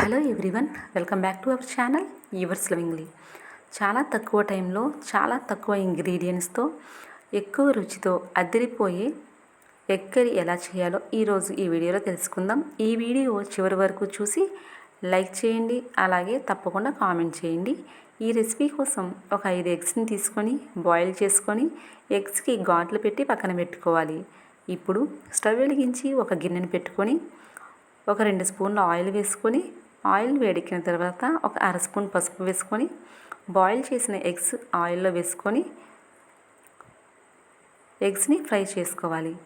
Hello everyone welcome back to our channel yours lovingly చాలా తక్కువ టైంలో చాలా తక్కువ ఇంగ్రీడియంట్స్తో ఎక్కువ రుచితో అదిరిపోయే ఎగ్ కర్రీ ఎలా చేయాలో ఈరోజు ఈ వీడియోలో తెలుసుకుందాం. ఈ వీడియో చివరి వరకు చూసి లైక్ చేయండి అలాగే తప్పకుండా కామెంట్ చేయండి. ఈ రెసిపీ కోసం ఒక ఐదు ఎగ్స్ని తీసుకొని బాయిల్ చేసుకొని ఎగ్స్కి ఘాట్లు పెట్టి పక్కన పెట్టుకోవాలి. ఇప్పుడు స్టవ్ వెలిగించి ఒక గిన్నెని పెట్టుకొని ఒక రెండు స్పూన్ల ఆయిల్ వేసుకొని ఆయిల్ వేడెక్కిన తర్వాత ఒక అర స్పూన్ పసుపు వేసుకొని బాయిల్ చేసిన ఎగ్స్ ఆయిల్లో వేసుకొని ఎగ్స్ని ఫ్రై చేసుకోవాలి.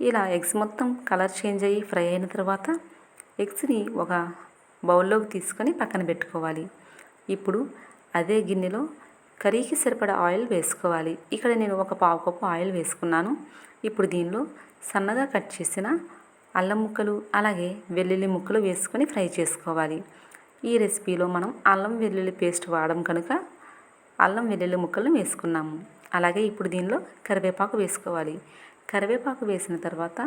ఇలా ఎగ్స్ మొత్తం కలర్ చేంజ్ అయ్యి ఫ్రై అయిన తర్వాత ఎగ్స్ని ఒక బౌల్లోకి తీసుకొని పక్కన పెట్టుకోవాలి. ఇప్పుడు అదే గిన్నెలో కర్రీకి సరిపడా ఆయిల్ వేసుకోవాలి. ఇక్కడ నేను ఒక పావు కప్పు ఆయిల్ వేసుకున్నాను. ఇప్పుడు దీనిలో సన్నగా కట్ చేసిన అల్లం ముక్కలు అలాగే వెల్లుల్లి ముక్కలు వేసుకొని ఫ్రై చేసుకోవాలి. ఈ రెసిపీలో మనం అల్లం వెల్లుల్లి పేస్ట్ వాడడం కనుక అల్లం వెల్లుల్లి ముక్కలను వేసుకున్నాము. అలాగే ఇప్పుడు దీనిలో కరివేపాకు వేసుకోవాలి. కరివేపాకు వేసిన తర్వాత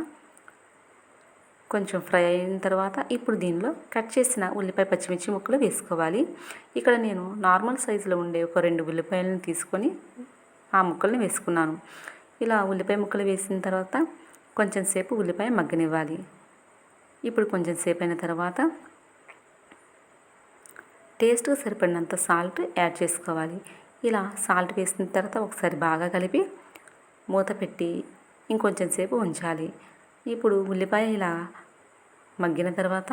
కొంచెం ఫ్రై అయిన తర్వాత ఇప్పుడు దీనిలో కట్ చేసిన ఉల్లిపాయ పచ్చిమిర్చి ముక్కలు వేసుకోవాలి. ఇక్కడ నేను నార్మల్ సైజులో ఉండే ఒక రెండు ఉల్లిపాయలను తీసుకొని ఆ ముక్కల్ని వేసుకున్నాను. ఇలా ఉల్లిపాయ ముక్కలు వేసిన తర్వాత కొంచెం సేపు ఉల్లిపాయ మగ్గనివ్వాలి. ఇప్పుడు కొంచెం సేపు అయిన తర్వాత టేస్ట్కి సరిపడినంత సాల్ట్ యాడ్ చేసుకోవాలి. ఇలా సాల్ట్ వేసిన తర్వాత ఒకసారి బాగా కలిపి మూత పెట్టి ఇంకొంచెం సేపు ఉంచాలి. ఇప్పుడు ఉల్లిపాయ ఇలా మగ్గిన తర్వాత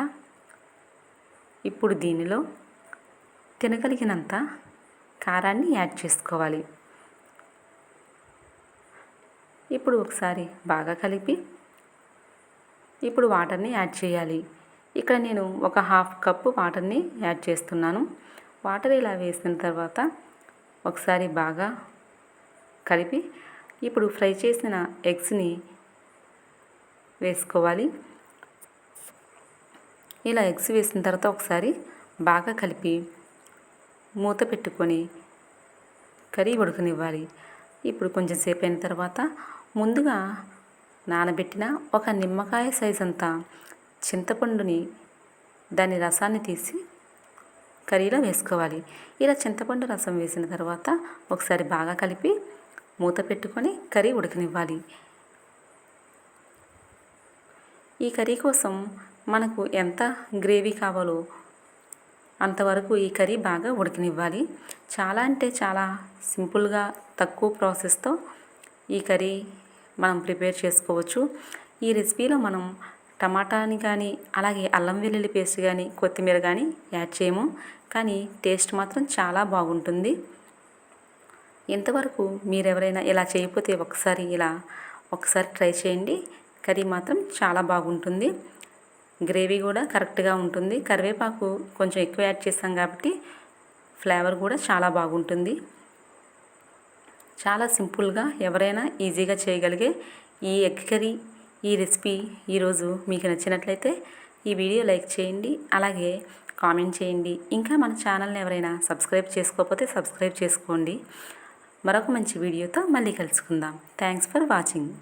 ఇప్పుడు దీనిలో తినగలిగినంత కారాన్ని యాడ్ చేసుకోవాలి. ఇప్పుడు ఒకసారి బాగా కలిపి ఇప్పుడు వాటర్ని యాడ్ చేయాలి. ఇక్కడ నేను ఒక హాఫ్ కప్పు వాటర్ని యాడ్ చేస్తున్నాను. వాటర్ ఇలా వేసిన తర్వాత ఒకసారి బాగా కలిపి ఇప్పుడు ఫ్రై చేసిన ఎగ్స్ని వేసుకోవాలి. ఇలా ఎగ్స్ వేసిన తర్వాత ఒకసారి బాగా కలిపి మూత పెట్టుకొని కర్రీ ఉడకనివ్వాలి. ఇప్పుడు కొంచెం సేపు అయిన తర్వాత ముందుగా నానబెట్టిన ఒక నిమ్మకాయ సైజ్ అంతా చింతపండుని దాని రసాన్ని తీసి కర్రీలో వేసుకోవాలి. ఇలా చింతపండు రసం వేసిన తర్వాత ఒకసారి బాగా కలిపి మూత పెట్టుకొని కర్రీ ఉడకనివ్వాలి. ఈ కర్రీ కోసం మనకు ఎంత గ్రేవీ కావాలో అంతవరకు ఈ కర్రీ బాగా ఉడకనివ్వాలి. చాలా అంటే చాలా సింపుల్గా తక్కువ ప్రాసెస్తో ఈ కర్రీ మనం ప్రిపేర్ చేసుకోవచ్చు. ఈ రెసిపీలో మనం టమాటాని కానీ అలాగే అల్లం వెల్లుల్లి పేస్ట్ కానీ కొత్తిమీర కానీ యాడ్ చేయము. కానీ టేస్ట్ మాత్రం చాలా బాగుంటుంది. ఇంతవరకు మీరు ఎవరైనా ఇలా చేయకపోతే ఒకసారి ఇలా ఒకసారి ట్రై చేయండి. కర్రీ మాత్రం చాలా బాగుంటుంది. గ్రేవీ కూడా కరెక్ట్గా ఉంటుంది. కరివేపాకు కొంచెం ఎక్కువ యాడ్ చేస్తాం కాబట్టి ఫ్లేవర్ కూడా చాలా బాగుంటుంది. చాలా సింపుల్గా ఎవరైనా ఈజీగా చేయగలిగే ఈ ఎగ్ కర్రీ ఈ రెసిపీ ఈరోజు మీకు నచ్చినట్లయితే ఈ వీడియో లైక్ చేయండి అలాగే కామెంట్ చేయండి. ఇంకా మన ఛానల్ని ఎవరైనా సబ్స్క్రైబ్ చేసుకోకపోతే సబ్స్క్రైబ్ చేసుకోండి. మరొక మంచి వీడియోతో మళ్ళీ కలుసుకుందాం. Thanks for watching.